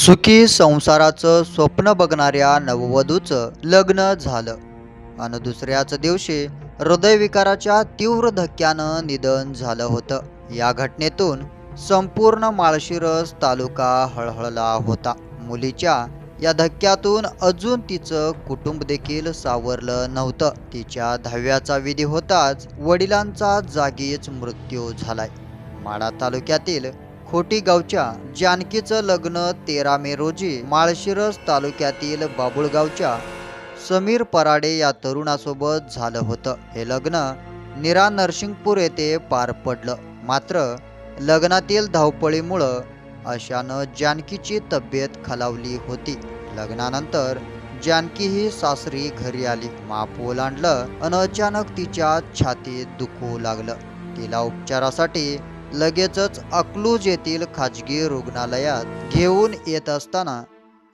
सुखी संसाराचं स्वप्न बघणाऱ्या नववधूचं लग्न झालं. आणि दुसऱ्याच दिवशी हृदयविकाराच्या तीव्र धक्क्यानं निधन झालं होतं. या घटनेतून संपूर्ण माळशिरस तालुका हळहळला होता. मुलीच्या या धक्क्यातून अजून तिचं कुटुंब देखील सावरलं नव्हतं. तिच्या दहाव्याचा विधी होताच वडिलांचा जागीच मृत्यू झालाय. माळा तालुक्यातील खोटी गावच्या जानकीचं लग्न तेरा मे रोजी माळशिरस तालुक्यातील बाबुळगावच्या समीर पराडे या तरुणासोबत झालं होतं. हे लग्न निरा नरसिंगपूर येथे पार पडलं. मात्र लग्नातील धावपळीमुळं अशानं जानकीची तब्येत खालावली होती. लग्नानंतर जानकी ही सासरी घरी आली. माप ओलांडलं अन अचानक तिच्या छातीत दुखू लागलं. तिला उपचारासाठी लगेचच अकलूज येथील खाजगी रुग्णालयात घेऊन येत असताना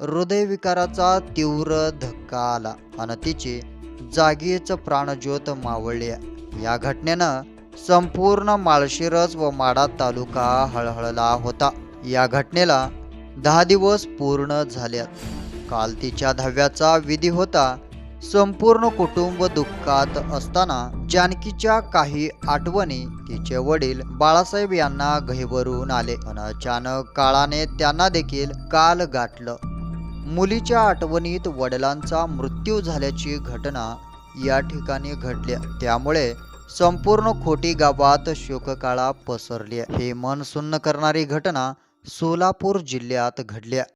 हृदयविकाराचा तीव्र धक्का आला आणि तिची जागीच प्राणज्योत मावळली. या घटनेनं संपूर्ण माळशिरस व माडा तालुका हळहळला होता. या घटनेला दहा दिवस पूर्ण झाल्यात काल तिच्या दहाव्याचा विधी होता. संपूर्ण कुटुंब दुःखात असताना जानकीच्या काही आठवणी तिचे वडील बाळासाहेब यांना गहिवरून आले. अन अचानक काळाने त्यांना देखील काल गाठलं. मुलीच्या आठवणीत वडिलांचा मृत्यू झाल्याची घटना या ठिकाणी घडल्या त्यामुळे संपूर्ण खोटी गावात शोककाळा पसरली. हे मन सुन्न करणारी घटना सोलापूर जिल्ह्यात घडल्या